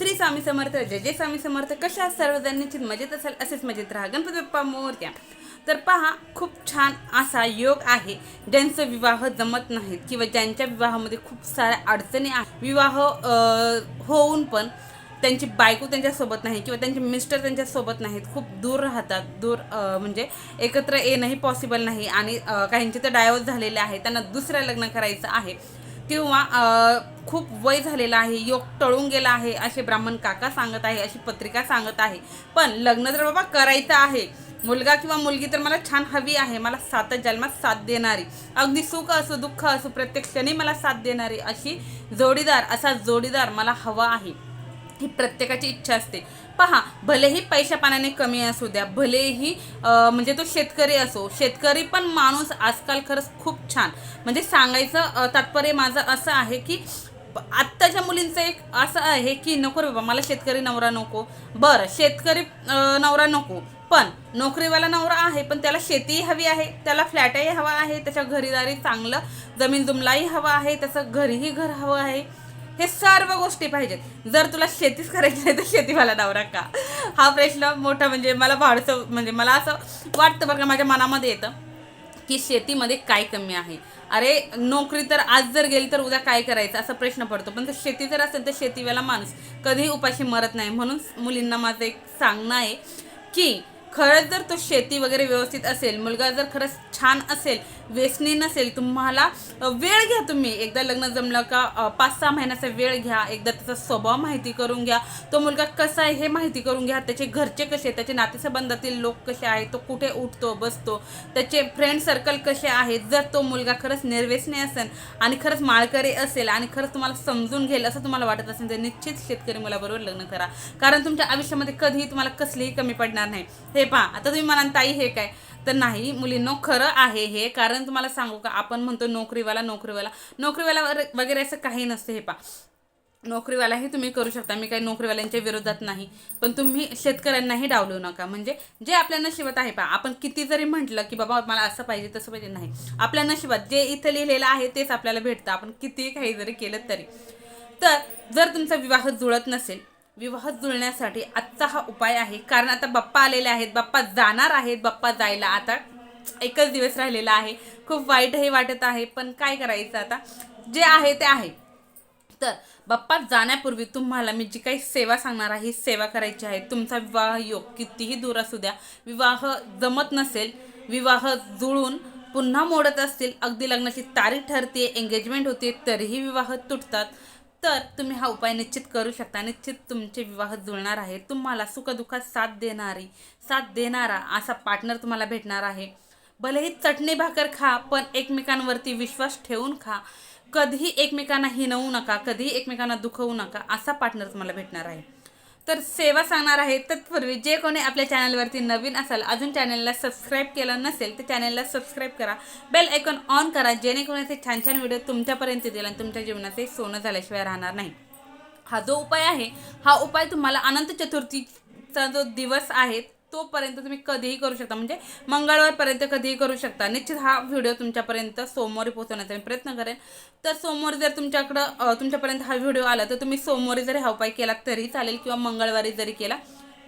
श्री स्वामी समर्थ जय जय स्वामी समर्थ कशा सर्वजण निश्चित मजेत असाल असेच मजेत राहा. गणपती बाप्पा मोर्या तर पहा खूप छान असा योग आहे ज्यांचं विवाह जमत नाहीत किंवा ज्यांच्या विवाहामध्ये खूप साऱ्या अडचणी आहेत. विवाह होऊन पण त्यांची बायको त्यांच्यासोबत नाही किंवा त्यांचे मिस्टर त्यांच्यासोबत नाहीत. खूप दूर राहतात. दूर म्हणजे एकत्र येणंही पॉसिबल नाही आणि काहींचे तर डायव्हर्स झालेले आहे. त्यांना दुसरं लग्न करायचं आहे. किंवा खूप वय झालेलं आहे योग टळून गेला आहे असे ब्राह्मण काका सांगत आहे अशी पत्रिका सांगत आहे. पण लग्न जर बाबा करायचं आहे मुलगा किंवा मुलगी तर मला छान हवी आहे मला सात जन्मात साथ देणारी. अगदी सुख असो दुःख असो प्रत्येक क्षणी मला साथ देणारी अशी जोडीदार असा जोडीदार मला हवा आहे. ही प्रत्येकाची इच्छा असते. पहा भलेही पैशा पाण्याने कमी असू द्या भलेही म्हणजे तो शेतकरी असो शेतकरी पण माणूस आजकाल खरंच खूप छान. म्हणजे सांगायचं तात्पर्य माझं असं आहे की आत्ताच्या मुलींचं एक असं आहे की नको रे बाबा मला शेतकरी नवरा नको. बरं शेतकरी नवरा नको पण नोकरीवाला नवरा आहे पण त्याला शेतीही हवी आहे त्याला फ्लॅटही हवा आहे त्याच्या घरीदारी चांगलं जमीन जुमलाही हवा आहे त्याचं घरीही घर हवं आहे. हे सर्व गोष्टी पाहिजेत. जर तुला शेतीच करायची नाही तर शेतीवाला नवरा का? हा प्रश्न मोठा म्हणजे मला भाडसं म्हणजे मला असं वाटतं बरं का माझ्या मनामध्ये येतं की शेतीमध्ये काय कमी आहे. अरे नोकरी तर आज जर गेली तर उद्या काय करायचं असा प्रश्न पडतो. पण जर शेती जर असेल तर शेतीवाला माणूस कधीही उपाशी मरत नाही. म्हणून मुलींना माझं एक सांगणं आहे की खरंच जर तो शेती वगैरे व्यवस्थित असेल मुलगा जर खरंच छान असेल व्यसनी नसेल तुम्हाला वेळ घ्या तुम्ही. एकदा लग्न जमलं का पाच सहा महिन्याचा वेळ घ्या. एकदा त्याचा स्वभाव माहिती करून घ्या. तो मुलगा कसा आहे हे माहिती करून घ्या. त्याचे घरचे कसे त्याचे नातेसंबंधातील लोक कसे आहेत तो कुठे उठतो बसतो त्याचे फ्रेंड सर्कल कसे आहेत. जर तो मुलगा खरंच निर्व्यसनी असेल आणि खरंच माळकरी असेल आणि खरंच तुम्हाला समजून घेईल असं तुम्हाला वाटत असेल तर निश्चित शेतकरी मुलाबरोबर लग्न करा. कारण तुमच्या आयुष्यामध्ये कधीही तुम्हाला कसलीही कमी पडणार नाही. हे पहा आता तुम्ही म्हणाल ताई हे काय? तर नाही मुलींनो खरं आहे हे. कारण तुम्हाला सांगू का आपण म्हणतो नोकरीवाला नोकरीवाला. नोकरीवाला वगैरे- वगैरे असं काही नसतं हे पहा. नोकरीवालाही तुम्ही करू शकता. मी काही नोकरीवाल्यांच्या विरोधात नाही. पण तुम्ही शेतकऱ्यांनाही डावलू नका. म्हणजे जे आपल्या नशिबात आहे पहा. आपण किती जरी म्हटलं की बाबा मला असं पाहिजे तसं पाहिजे. नाही. आपल्या नशिबात जे इथं लिहिलेलं आहे तेच आपल्याला भेटतं. आपण कितीही काही जरी केलं तरी. तर जर तुमचा विवाह जुळत नसेल विवाह जुळण्यासाठी आजचा हा उपाय आहे. कारण आता बाप्पा आलेले आहेत बाप्पा जाणार आहेत बाप्पा जायला. आता एकच दिवस राहिलेला आहे. खूप वाईटही वाटत आहे पण काय करायचं आता? जे आहे ते आहे. तर बाप्पा जाण्यापूर्वी तुम्हाला मी जी काही सेवा सांगणार आहे ही सेवा करायची आहे. तुमचा विवाह योग कितीही दूर असू द्या. विवाह जमत नसेल विवाह जुळून पुन्हा मोडत असतील अगदी लग्नाची तारीख ठरते एंगेजमेंट होते तरीही विवाह तुटतात. तर तुम्ही हा उपाय निश्चित करू शकता. निश्चित तुमचे विवाह जुळणार आहे तुम्हाला सुखदुःखात साथ देणारी साथ देणारा असा पार्टनर तुम्हाला भेटणार आहे. भलेही चटणी भाकर खा पण एकमेकांवरती विश्वास ठेवून खा. कधीही एकमेकांना हिनवू नका कधीही एकमेकांना दुखवू नका असा पार्टनर तुम्हाला भेटणार आहे. तर सेवा सांगणार आहे. तत्पूर्वी जे कोणी आपल्या चॅनलवरती नवीन असाल अजून चॅनलला सबस्क्राईब केलं नसेल तर चॅनलला सबस्क्राईब करा. बेल आयकॉन ऑन करा जेणेकरून असे छान छान व्हिडिओ तुमच्यापर्यंत येतील आणि तुमच्या जीवनाचे सोनं झाल्याशिवाय राहणार नाही. हा जो उपाय आहे हा उपाय तुम्हाला अनंत चतुर्थीचा जो दिवस आहे तोपर्यंत तुम्ही कधीही करू शकता. म्हणजे मंगळवारपर्यंत कधीही करू शकता. निश्चित हा व्हिडिओ तुमच्यापर्यंत सोमवारी पोहोचवण्याचा मी प्रयत्न करेन. तर सोमवारी जर तुमच्याकडं तुमच्यापर्यंत हा व्हिडिओ आला तर तुम्ही सोमवारी जरी हा उपाय केला तरी चालेल किंवा मंगळवारी जरी केला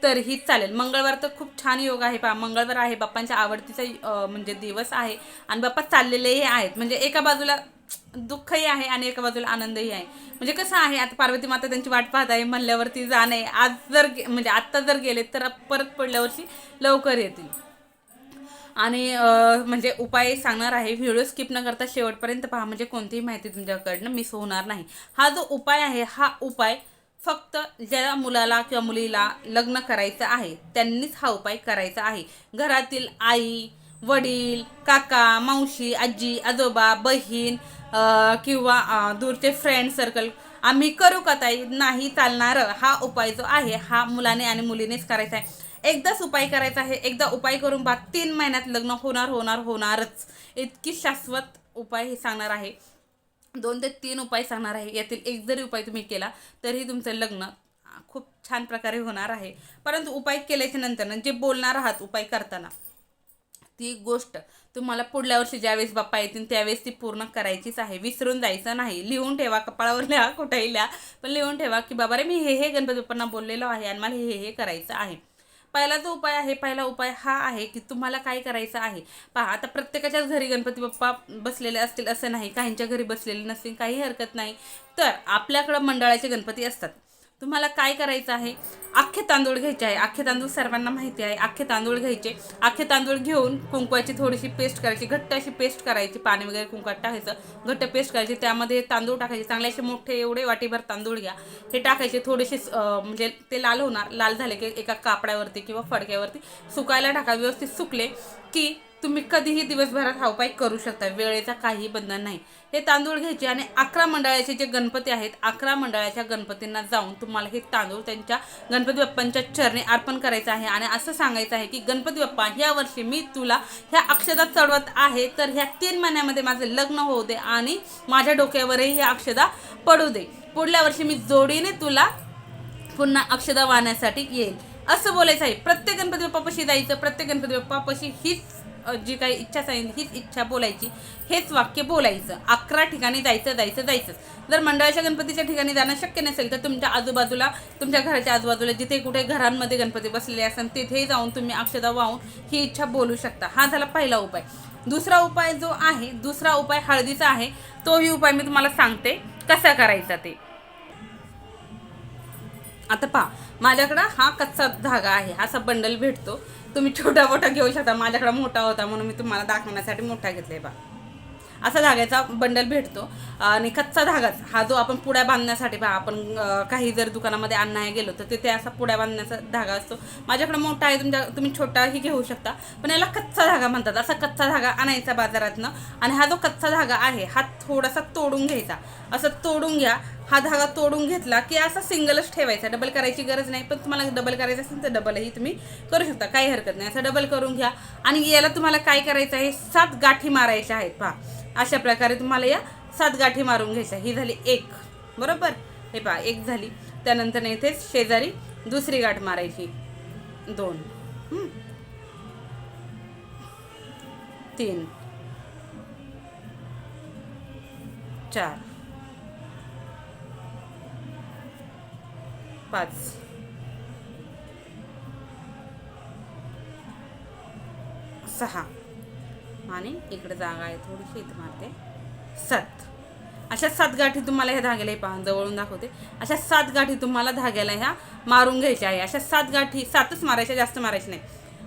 तरीही चालेल. मंगळवार तर खूप छान योग आहे पा मंगळवार आहे बाप्पांच्या आवडतीचा म्हणजे दिवस आहे. आणि बाप्पा चाललेलेही आहेत. म्हणजे एका बाजूला दुःखही आहे आणि एका बाजूला आनंदही आहे. म्हणजे कसं आहे आता पार्वती माता त्यांची वाट पाहत आहे म्हणल्यावरती जाणे आज जर गे- म्हणजे आत्ता जर गेले तर परत पडल्यावरती लवकर येतील. आणि म्हणजे उपाय सांगणार आहे व्हिडिओ स्किप न करता शेवटपर्यंत पहा म्हणजे कोणतीही माहिती तुमच्याकडनं मिस होणार नाही. हा जो उपाय आहे हा उपाय फक्त ज्या मुलाला किंवा मुलीला लग्न करायचं आहे त्यांनीच हा उपाय करायचा आहे. घरातील आई वडील काका मावशी आजी आजोबा बहीण किंवा दूरचे फ्रेंड सर्कल आम्ही करू का ताई? नाही चालणार. हा उपाय जो आहे हा मुलाने आणि मुलीनेच करायचा आहे. एकदाच उपाय करायचा आहे. एकदा उपाय करून बा तीन महिन्यात लग्न होणार होणार होणारच. इतकी शाश्वत उपाय हे सांगणार आहे. दोन ते तीन उपाय सांगणार आहे. यातील एक जरी उपाय तुम्ही केला तरीही तुमचं लग्न खूप छान प्रकारे होणार आहे. परंतु उपाय केल्याच्यानंतर जे बोलणार आहात उपाय करताना ती गोष्ट. तुम्हाला पुढल्या वर्षी ज्यावेळेस बाप्पा येतील त्यावेळेस ती पूर्ण करायचीच आहे. विसरून जायचं नाही. लिहून ठेवा कपाळावर लिहा कुठेही लिहा. पण लिहून ठेवा की बाबा रे मी हे हे गणपती बाप्पांना बोललेलो आहे आणि मला हे हे करायचं आहे. पहिला जो उपाय आहे पहिला उपाय हा आहे की तुम्हाला काय करायचं आहे? पहा आता प्रत्येकाच्याच घरी गणपती बाप्पा बसलेले असतील असं नाही. काहींच्या घरी बसलेले नसतील काही हरकत नाही. तर आपल्याकडं मंडळाचे गणपती असतात. तुम्हाला काय करायचं आहे? अख्खे तांदूळ घ्यायचे आहे. अख्खे तांदूळ सर्वांना माहिती आहे. अख्खे तांदूळ घ्यायचे. अख्खे तांदूळ घेऊन कुंकवाची थोडीशी पेस्ट करायची. घट्ट अशी पेस्ट करायची. पाणी वगैरे कुंकवात टाकायचं. घट्ट पेस्ट करायची. त्यामध्ये तांदूळ टाकायचे. चांगले असे मोठे एवढे वाटीभर तांदूळ घ्या. हे टाकायचे थोडेसे म्हणजे ते लाल होणार. लाल झाले की एका कापड्यावरती किंवा फडक्यावरती सुकायला टाका. व्यवस्थित सुकले की तुम्ही कधीही दिवसभरात हा उपाय करू शकता वेळेचा काही बंधन नाही. हे तांदूळ घ्यायचे आणि अकरा मंडळाचे जे गणपती आहेत अकरा मंडळाच्या गणपतींना जाऊन तुम्हाला हे तांदूळ त्यांच्या गणपती बाप्पांच्या चरणी अर्पण करायचं आहे. आणि असं सांगायचं आहे की गणपती बाप्पा ह्या वर्षी मी तुला ह्या अक्षदा चढवत आहे तर ह्या तीन महिन्यामध्ये माझं लग्न होऊ दे आणि माझ्या डोक्यावरही ह्या अक्षदा पडू दे. पुढल्या वर्षी मी जोडीने तुला पुन्हा अक्षदा वाहण्यासाठी येईल. असं बोलायचं आहे. प्रत्येक गणपती बाप्पापाशी जायचं प्रत्येक गणपती बाप्पापाशी हीच जी काही इच्छा सांगितली हीच इच्छा बोलायची. हेच वाक्य बोलायचं. अकरा ठिकाणी जायचं जायचं जायचं. जर मंडळाच्या गणपतीच्या ठिकाणी जाणं शक्य नसेल तर तुमच्या आजूबाजूला तुमच्या घराच्या आजूबाजूला जिथे कुठे घरांमध्ये गणपती बसलेले असेल तिथे जाऊन तुम्ही अक्षदा वाहून ही इच्छा बोलू शकता. हा झाला पहिला उपाय. दुसरा उपाय जो आहे दुसरा उपाय हळदीचा आहे तोही उपाय मी तुम्हाला सांगते. कसा करायचा ते? आता पहा माझ्याकडं हा कच्चा धागा आहे असा बंडल भेटतो. तुम्ही छोटा मोठा घेऊ शकता माझ्याकडं मोठा होता म्हणून मी तुम्हाला दाखवण्यासाठी मोठा घेतलाय बा. असा धाग्याचा बंडल भेटतो. आणि कच्चा धागाच हा जो आपण पुड्या बांधण्यासाठी पहा आपण काही जर दुकानामध्ये आणायला गेलो तर तिथे असा पुड्या बांधण्याचा धागा असतो. माझ्याकडे मोठा आहे तुमच्या तुम्ही छोटाही घेऊ शकता पण याला कच्चा धागा म्हणतात. असा कच्चा धागा आणायचा बाजारातनं आणि हा जो कच्चा धागा आहे हा थोडासा तोडून घ्यायचा. असं तोडून घ्या हा धागा तोडून घेतला की असा सिंगलच ठेवायचा. डबल करायची गरज नाही पण तुम्हाला डबल करायचं असेल तर डबलही तुम्ही करू शकता. काही हरकत नाही. असं डबल करून घ्या. आणि याला तुम्हाला काय करायचं आहे सात गाठी मारायच्या आहेत पहा. अशा प्रकारे तुम्हाला या सात गाठी मारून घ्यायच्या. ही झाली एक. बरोबर? हे पहा एक झाली. त्यानंतर इथे शेजारी दुसरी गाठ मारायची. दोन. तीन. चार. पाच. सहा. आणि इकडे जागा आहे थोडीशी इथं मारते. सात. अशा सात गाठी तुम्हाला ह्या धाग्याला पहा जवळून दाखवते. अशा सात गाठी तुम्हाला धाग्याला ह्या मारून घ्यायच्या आहे. अशा सात गाठी सातच मारायच्या जास्त मारायच्या नाही.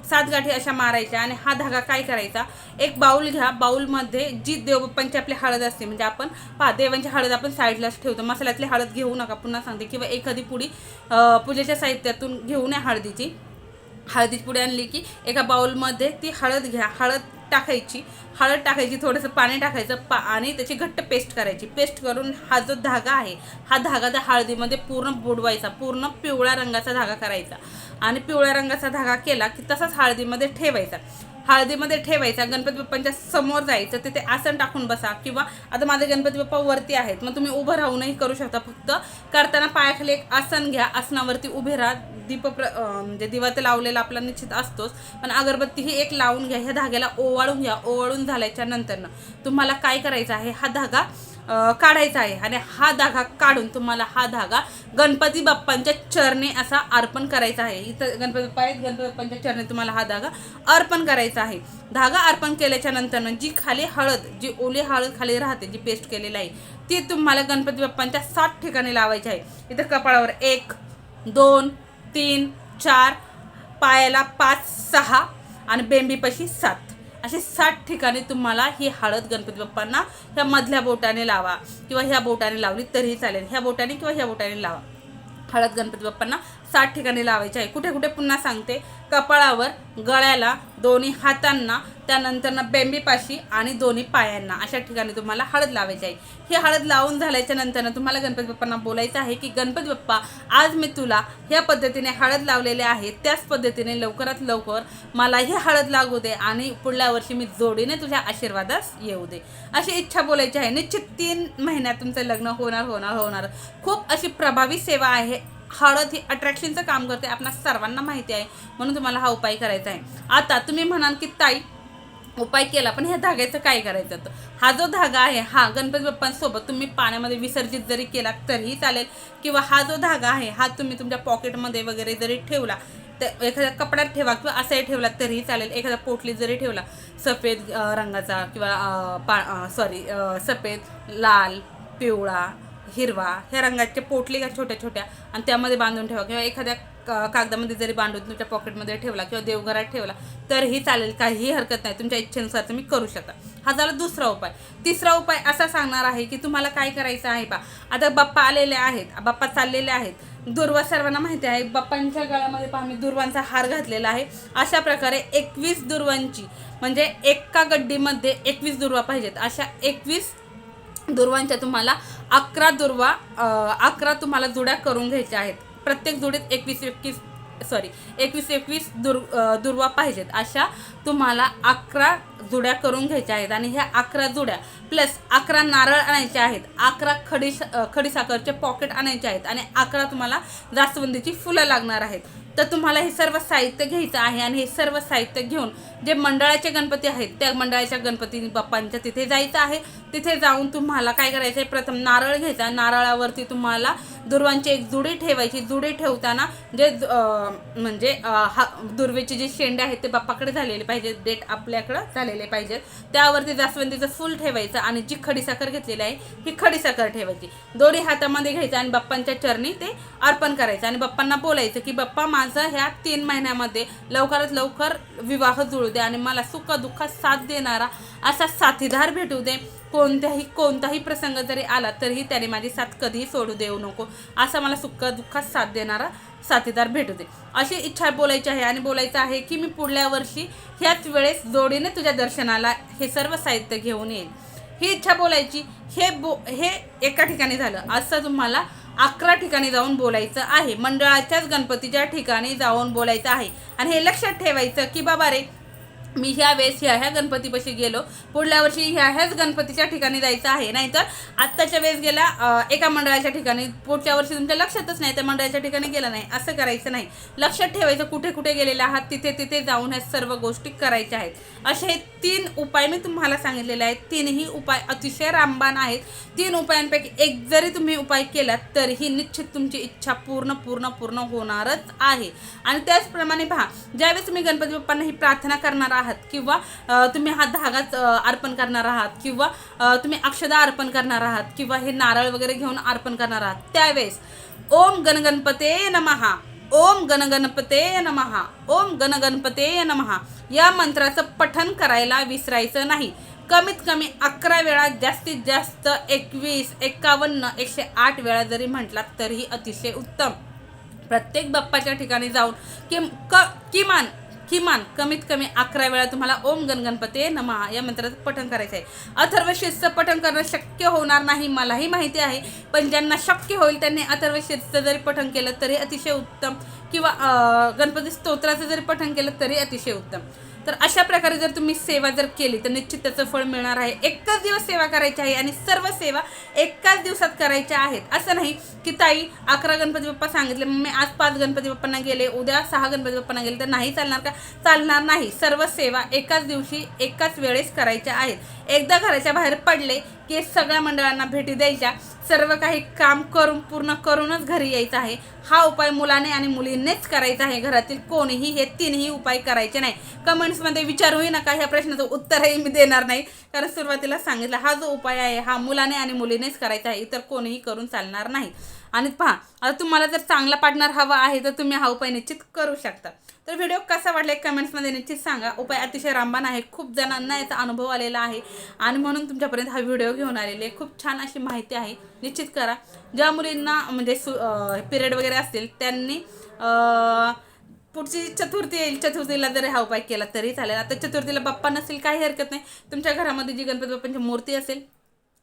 सात गाठी अशा मारायच्या आणि हा धागा काय करायचा? एक बाऊल घ्या. बाऊलमध्ये जी देवबाप्पांची आपली हळद असते म्हणजे आपण पहा देवांची हळद आपण साईडलाच ठेवतो. मसाल्यातली हळद घेऊ नका पुन्हा सांगते. किंवा एखादी पुडी पूजेच्या साहित्यातून घेऊन या हळदीची. हळदीची पुडी आणली की एका बाउलमध्ये ती हळद घ्या. हळद टाकायची हळद टाकायची थोडंसं पाणी टाकायचं पा आणि त्याची घट्ट पेस्ट करायची. पेस्ट करून हा जो धागा आहे हा धागा त्या हळदीमध्ये पूर्ण बुडवायचा पूर्ण पिवळ्या रंगाचा धागा करायचा. आणि पिवळ्या रंगाचा धागा केला की तसाच हळदीमध्ये ठेवायचा. हळदीमध्ये ठेवायचा गणपती बाप्पांच्या समोर जायचं तिथे आसन टाकून बसा किंवा आता माझे गणपती बाप्पा वरती आहेत मग तुम्ही उभं राहूनही करू शकता. फक्त करताना पायाखाली एक आसन घ्या आसनावरती उभे राहा. दीप प्र म्हणजे दिवा तर लावलेला आपला निश्चित असतोच पण अगरबत्ती ही एक लावून घ्या ह्या धाग्याला ओवाळून घ्या. ओवाळून झाल्याच्या नंतरनं तुम्हाला काय करायचं आहे? हा धागा काढायचा आहे. आणि हा धागा काढून तुम्हाला हा धागा गणपती बाप्पांच्या चरणे असा अर्पण करायचा आहे. इथं गणपती बाप्पा आहेत गणपती बाप्पांच्या चरणे तुम्हाला हा धागा अर्पण करायचा आहे. धागा अर्पण केल्याच्यानंतर जी खाली हळद जी ओली हळद खाली राहते जी पेस्ट केलेली आहे ती तुम्हाला गणपती बाप्पांच्या सात ठिकाणी लावायची आहे. इथं कपाळावर एक दोन तीन चार पायाला पाच सहा आणि बेंबीपाशी सात. असे सात ठिकाणी तुम्हाला ही हळद गणपती बाप्पांना ह्या मधल्या बोटाने लावा किंवा ह्या बोटाने लावली तरीही चालेल. ह्या बोटाने किंवा ह्या बोटाने लावा. हळद गणपती बाप्पांना सात ठिकाणी लावायची आहे. कुठे कुठे पुन्हा सांगते कपाळावर गळ्याला दोन्ही हातांना त्यानंतरनं बेंबीपाशी आणि दोन्ही पायांना. अशा ठिकाणी तुम्हाला हळद लावायची आहे. ही हळद लावून झाल्याच्या नंतरनं तुम्हाला गणपती बाप्पांना बोलायचं आहे की गणपती बाप्पा आज मी तुला ह्या पद्धतीने हळद लावलेले आहे. त्याच पद्धतीने लवकरात लवकर मला ही हळद लागू दे आणि पुढल्या वर्षी मी जोडीने तुझ्या आशीर्वादास येऊ दे. अशी इच्छा बोलायची आहे. निश्चित तीन महिन्यात तुमचं लग्न होणार होणार होणार. खूप अशी प्रभावी सेवा आहे. हळद ही अट्रॅक्शनचं काम करते आपणा सर्वांना माहिती आहे म्हणून तुम्हाला हा उपाय करायचा आहे. आता तुम्ही म्हणाल की ताई उपाय केला पण ह्या धाग्याचं काय करायचं? तर हा जो धागा आहे हा गणपती बाप्पांसोबत तुम्ही पाण्यामध्ये विसर्जित जरी केला तरीही चालेल. किंवा हा जो धागा आहे हा तुम्ही तुमच्या पॉकेटमध्ये वगैरे जरी ठेवला तर एखाद्या कपड्यात ठेवा किंवा असाही ठेवला तरीही चालेल. एखाद्या पोटली जरी ठेवला सफेद रंगाचा किंवा पा सॉरी सफेद लाल पिवळा हिरवा ह्या रंगाचे पोटली का छोट्या छोट्या आणि त्यामध्ये बांधून ठेवा. किंवा एखाद्या कागदामध्ये जरी बांधून तुमच्या पॉकेटमध्ये ठेवला किंवा देवघरात ठेवला तरीही चालेल. काहीही हरकत नाही. तुमच्या इच्छेनुसार तुम्ही करू शकता. हा झाला दुसरा उपाय. तिसरा उपाय असा सांगणार आहे की तुम्हाला काय करायचं आहे पा आता बाप्पा आलेले आहेत. बाप्पा चाललेले आहेत. दुर्वा सर्वांना माहिती आहे. बाप्पांच्या गळ्यामध्ये पहा मी दुर्वांचा हार घातलेला आहे. अशा प्रकारे एकवीस दुर्वांची म्हणजे एका गड्डीमध्ये एकवीस दुर्वा पाहिजेत. अशा एकवीस दुर्वांच्या तुम्हाला अकरा दुर्वा अकरा तुम्हाला जुड्या करून घ्यायच्या आहेत. प्रत्येक जुडीत एकवीस एकवीस सॉरी एकवीस एकवीस दुर् दुर्वा पाहिजेत. अशा तुम्हाला अकरा जुड्या करून घ्यायच्या आहेत आणि ह्या अकरा जुड्या प्लस अकरा नारळ आणायचे आहेत अकरा खडी खडीसाखरचे पॉकेट आणायचे आहेत आणि अकरा तुम्हाला जास्वंदीची फुलं लागणार आहेत. तर तुम्हाला हे सर्व साहित्य घ्यायचं आहे आणि हे सर्व साहित्य घेऊन जे मंडळाचे गणपती आहेत त्या मंडळाच्या गणपती बाप्पांच्या तिथे जायचं आहे. तिथे जाऊन तुम्हाला काय करायचं आहे? प्रथम नारळ घ्यायचा नारळावरती तुम्हाला दुर्वांची एक जुडी ठेवायची. जुडी ठेवताना जे म्हणजे हा दुर्वेचे जे शेंडे आहेत ते बाप्पाकडे झालेले पाहिजे डेट आपल्याकडं झालेले पाहिजेत. त्यावरती जास्वंदीचं फुल ठेवायचं आणि जी खडीसाखर घेतलेली आहे ही खडीसाखर ठेवायची. दोन्ही हातामध्ये घ्यायचं आणि बाप्पांच्या चरणी ते अर्पण करायचं आणि बाप्पांना बोलायचं की बाप्पा माझं ह्या तीन महिन्यामध्ये लवकरात लवकर विवाह जुळू दे आणि मला सुख दुःखात साथ देणारा असा साथीदार भेटू दे. कोणत्याही कोणताही प्रसंग जरी आला तरीही त्याने माझी साथ कधीही सोडू देऊ नको. असा मला सुख दुःखात साथ देणारा साथीदार भेटू दे. अशी इच्छा बोलायची आहे आणि बोलायचं आहे की मी पुढल्या वर्षी ह्याच वेळेस जोडीने तुझ्या दर्शनाला हे सर्व साहित्य घेऊन येईल ही इच्छा बोलायची हे बो हे एका ठिकाणी झालं. असं तुम्हाला अकरा ठिकाणी जाऊन बोलायचं आहे. मंडळाच्याच गणपतीच्या ठिकाणी जाऊन बोलायचं आहे. आणि हे लक्षात ठेवायचं की बाबा रे मी ह्या वेळेस ह्या ह्या गणपतीपाशी गेलो. पुढल्या वर्षी ह्या ह्याच गणपतीच्या ठिकाणी जायचं आहे. नाहीतर आत्ताच्या वेळेस गेला एका मंडळाच्या ठिकाणी. पुढच्या वर्षी तुमच्या लक्षातच नाही त्या मंडळाच्या ठिकाणी गेला नाही. असं करायचं नाही. लक्षात ठेवायचं कुठे कुठे गेलेला आहात तिथे तिथे जाऊन ह्या सर्व गोष्टी करायच्या आहेत. असे हे तीन उपाय मी तुम्हाला सांगितलेले आहेत. तीनही उपाय अतिशय रामबाण आहेत. तीन उपायांपैकी एक जरी तुम्ही उपाय केलात तरीही निश्चित तुमची इच्छा पूर्ण पूर्ण पूर्ण होणारच आहे. आणि त्याचप्रमाणे पहा ज्यावेळेस तुम्ही गणपती बाप्पांना ही प्रार्थना करणार आहात आहात किंवा तुम्ही हा धागाच अर्पण करणार आहात किंवा तुम्ही अक्षदा अर्पण करणार आहात किंवा हे नारळ वगैरे घेऊन अर्पण करणार आहात त्यावेळेस ओम गणगणपते नमहा ओम गणगणपते नमहा ओम गणगणपते नमहा या मंत्राचं पठण करायला विसरायचं नाही. कमीत कमी अकरा वेळा जास्तीत जास्त एकवीस एकावन्न एकशे आठ वेळा जरी म्हटलात तरीही अतिशय उत्तम. प्रत्येक बाप्पाच्या ठिकाणी जाऊन किम क किमान किमान कमीत कमी अकरा वेळा तुम्हाला ओम गणगणपते नमः या मंत्राचं पठण करायचं आहे अथर्व शीर्षचं पठण करणं शक्य होणार नाही मलाही माहिती आहे पण ज्यांना शक्य होईल त्यांनी अथर्व शीर्षचं जरी पठण केलं तरी अतिशय उत्तम किंवा गणपती स्तोत्राचं जरी पठण केलं तरी अतिशय उत्तम. तर अशा प्रकारे जर तुम्ही सेवा जर केली तर निश्चित त्याचं फळ मिळणार आहे. एकच दिवस सेवा करायची आहे आणि सर्व सेवा एकाच दिवसात करायच्या आहेत. असं नाही की ताई अकरा गणपती बाप्पा सांगितले मग मी आज पाच गणपती बाप्पांना गेले उद्या सहा गणपती बाप्पांना गेले तर नाही चालणार का? चालणार नाही. सर्व सेवा एकाच दिवशी एकाच वेळेस करायच्या आहेत. एकदा घराच्या बाहेर पडले की सगळ्या मंडळांना भेटी द्यायच्या. सर्व काही काम करून पूर्ण करूनच घरी यायचं आहे. हा उपाय मुलाने आणि मुलींनीच करायचा आहे. घरातील कोणीही हे तीनही उपाय करायचे नाही. कमेंट्समध्ये विचारूही नका ह्या प्रश्नाचं उत्तरही मी देणार नाही. कारण सुरुवातीला सांगितलं हा जो उपाय आहे हा मुलाने आणि मुलीनेच करायचा आहे. इतर कोणीही करून चालणार नाही. आणि पहा आता तुम्हाला जर चांगला पार्टनर हवा आहे तर तुम्ही हा उपाय निश्चित करू शकता. तर व्हिडिओ कसा वाटला एक कमेंट्समध्ये निश्चित सांगा. उपाय अतिशय रामबाण आहे. खूप जणांना याचा अनुभव आलेला आहे. आणि म्हणून तुमच्यापर्यंत हा व्हिडिओ घेऊन आलेले आहे. खूप छान अशी माहिती आहे. निश्चित करा. ज्या मुलींना म्हणजे सु पिरियड वगैरे असतील त्यांनी पुढची चतुर्थी येईल. चतुर्थीला जरी हा उपाय केला तरी चालेल. आता चतुर्थीला बाप्पा नसेल काही हरकत नाही. तुमच्या घरामध्ये जी गणपती बाप्पांची मूर्ती असेल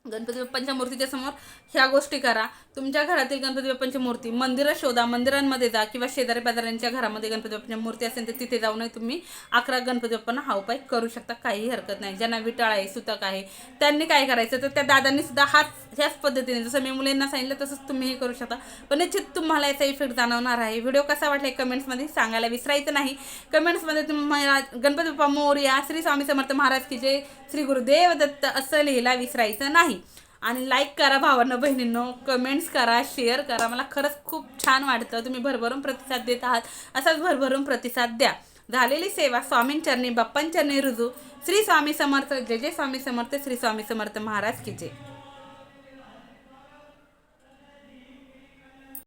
गणपती बाप्पांच्या मूर्तीच्या समोर ह्या गोष्टी करा. तुमच्या घरातील गणपती बाप्पांची मूर्ती मंदिरं शोधा मंदिरांमध्ये जा किंवा शेजारी पाजाऱ्यांच्या घरामध्ये गणपती बाप्पांच्या मूर्ती असेल तर तिथे जाऊनही तुम्ही अकरा गणपती बाप्पांना हा उपाय करू शकता. काही हरकत नाही. ज्यांना विटाळ आहे सुतक आहे त्यांनी काय करायचं? तर त्या दादांनी सुद्धा हाच ह्याच पद्धतीने जसं मी मुलींना सांगितलं तसंच तुम्हीही करू शकता. पण निश्चित तुम्हाला याचा इफेक्ट जाणवणार आहे. व्हिडिओ कसा वाटला कमेंट्समध्ये सांगायला विसरायचं नाही. कमेंट्समध्ये तुम्हाला गणपती बाप्पा मोर्या श्री स्वामी समर्थ महाराज की जे श्री गुरुदेव दत्त असं लिहिला विसरायचं नाही. नाही. आणि लाईक करा भावांनो बहिणींनो कमेंट्स करा शेअर करा. मला खरंच खूप छान वाटतं. तुम्ही भरभरून प्रतिसाद देत आहात. असाच भरभरून प्रतिसाद द्या. झालेली सेवा स्वामींचरणी बाप्पांचरणी रुजू. श्री स्वामी समर्थ. जय जय स्वामी समर्थ. श्री स्वामी समर्थ महाराज की जय.